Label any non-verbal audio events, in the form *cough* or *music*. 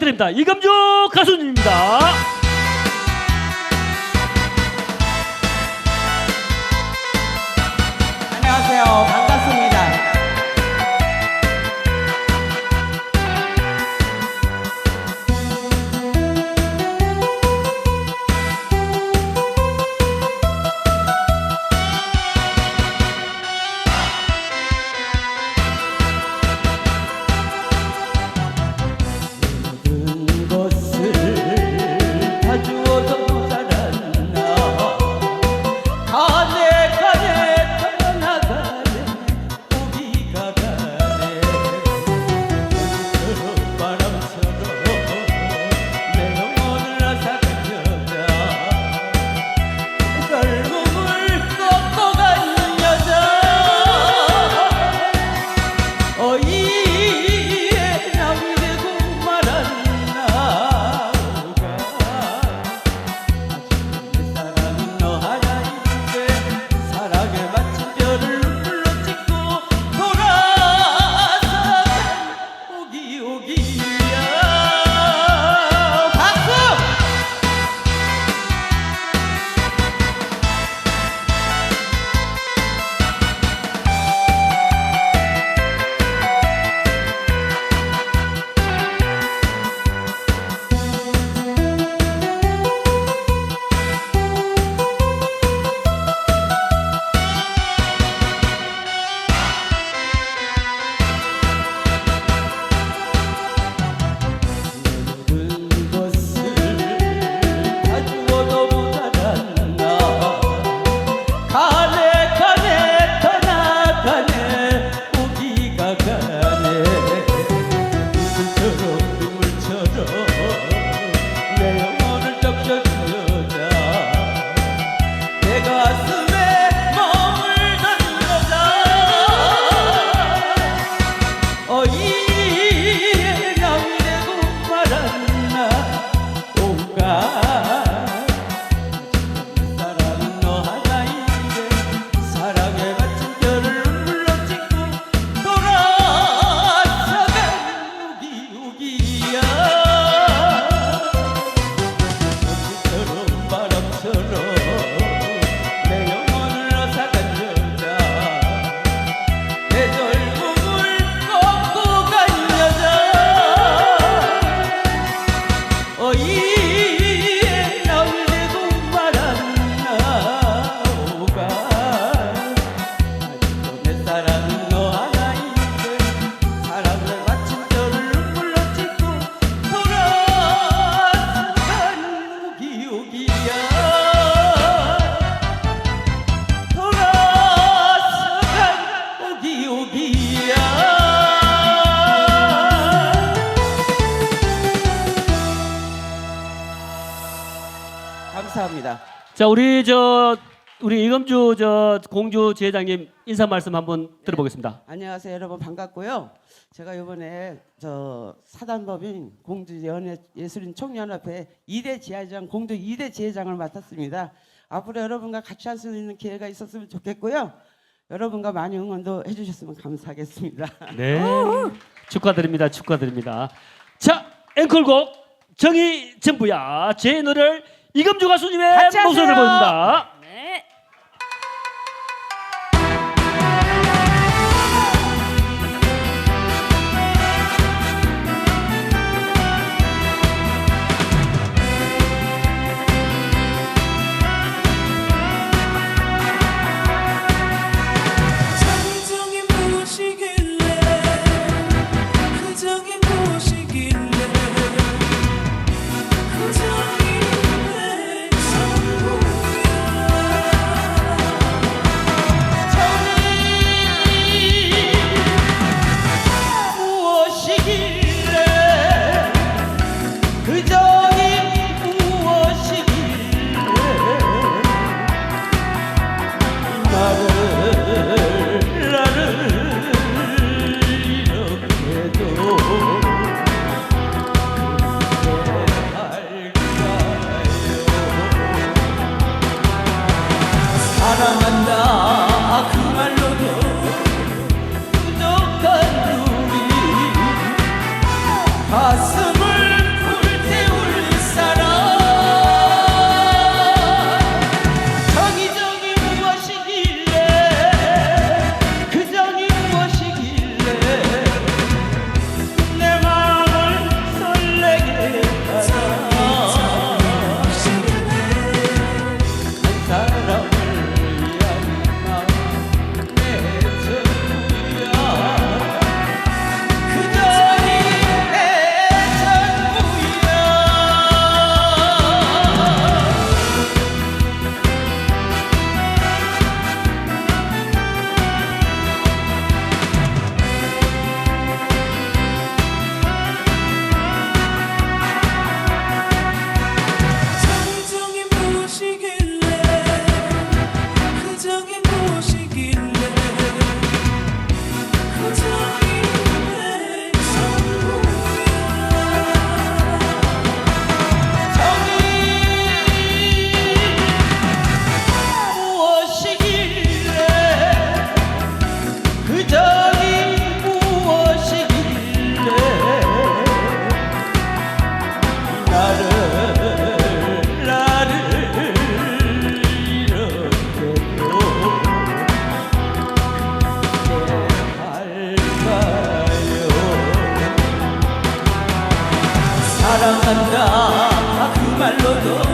부탁드립니다. 이금주 가수님입니다. Rüyası 감사합니다. 자, 우리 저 우리 이금주 저 공주 제장님 인사 말씀 한번 들어보겠습니다. 안녕하세요 여러분 반갑고요. 제가 이번에 저 사단법인 공주 연예 예술인 총연합회 2대 지회장 공주 2대 지회장을 맡았습니다. 앞으로 여러분과 같이 할 수 있는 기회가 있었으면 좋겠고요. 여러분과 많이 응원도 해주셨으면 감사하겠습니다. 네. *laughs* 축하드립니다. 축하드립니다. 자, 앵콜곡 정의 전부야. 제 노래를 이금주 가수님의. 목소리를 보입니다. 한다 그 말로도